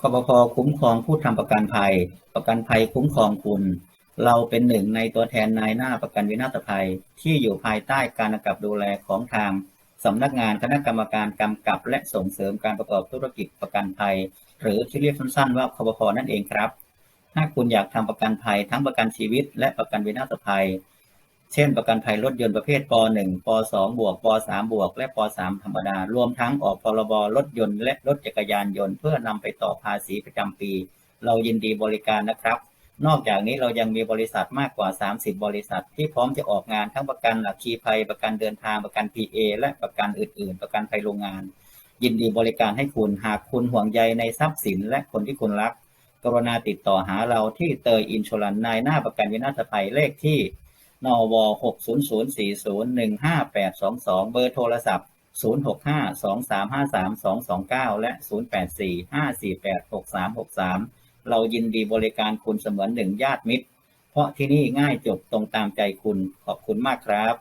คปพคุ้มครองผู้ทำประกันภัย ประกันภัยคุ้มครองคุณ เราเป็นหนึ่งในตัวแทนนายหน้าประกันวินาศภัย ที่อยู่ภายใต้การกำกับดูแลของทางสำนักงานคณะกรรมการกำกับ และส่งเสริมการประกอบธุรกิจประกันภัย หรือที่เรียกสั้นๆว่าคปพนั่นเองครับ ถ้าคุณอยากทำประกันภัยทั้งประกันชีวิต และประกันวินาศภัย เช่น ประกันภัยรถยนต์ประเภทป .1 ป .2 บวกป .3 บวก และป .3 ธรรมดา รวมทั้งออกพรบรถยนต์และรถจักรยานยนต์เพื่อนำไปต่อภาษีประจำปี เรายินดีบริการนะครับ นอกจากนี้เรายังมีบริษัทมากกว่า 30 บริษัท ที่พร้อมจะออกงานทั้งประกันอัคคีภัย ประกันเดินทางประกัน PA และประกันอื่น ๆ ประกันภัยโรงงาน ยินดีบริการให้คุณหากคุณห่วงใยในทรัพย์สินและคนที่คุณรัก กรุณาติดต่อหาเราที่เตยอินชลันนายหน้าประกันวินาศภัยเลขที่ นว600401582เบอร์โทรศัพท์0652353229และ0845486363เรายินดีบริการคุณเสมือนหนึ่งญาติมิตร เพราะที่นี่ง่ายจบตรงตามใจคุณขอบคุณมากครับ